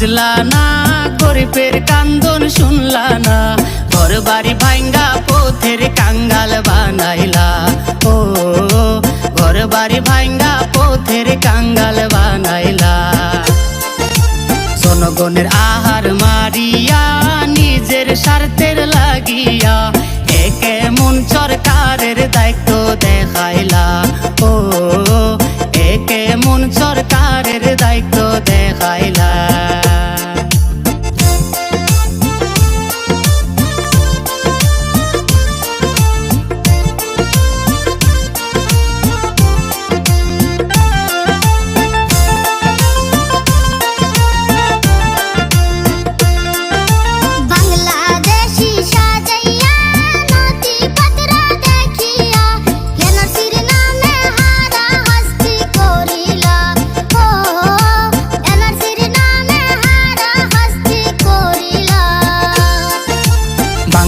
বুঝলা না গরিবের কান্দন শুনলা না। ঘর বাড়ি ভাঙ্গা পথের কাঙ্গাল বানাইলা। ও ঘর বাড়ি ভাঙ্গা পথের কাঙ্গাল বানাইলা। জনগণের আহার মারিয়া, নিজের স্বার্থের লাগিয়া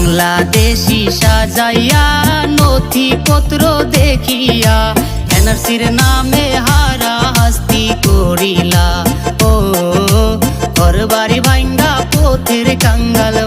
বাংলাদেশি সাজাইয়া নথিপত্র দেখিয়া এনআরসির নামে হারা হাস্তি করিলা। ও ঘর বাড়ি ভাঙ্গা পথের কাঙ্গাল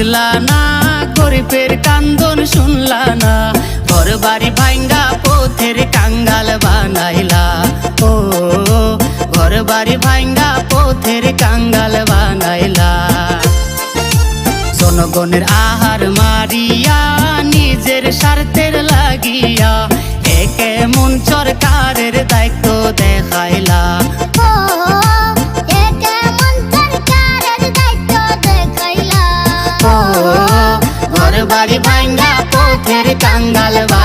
বুঝলা না গরিবের কান্দন শুনলা না। ঘর বাড়ি ভাঙ্গা পথের কাঙ্গাল বানাইলা। ও ঘর বাড়ি ভাঙ্গা পথের কাঙ্গাল বানাইলা। জনগণের আহার মারিয়া, নিজের স্বার্থের লাগিয়া, একে মন সরকারের দায়িত্ব দেখাইলা। ঘর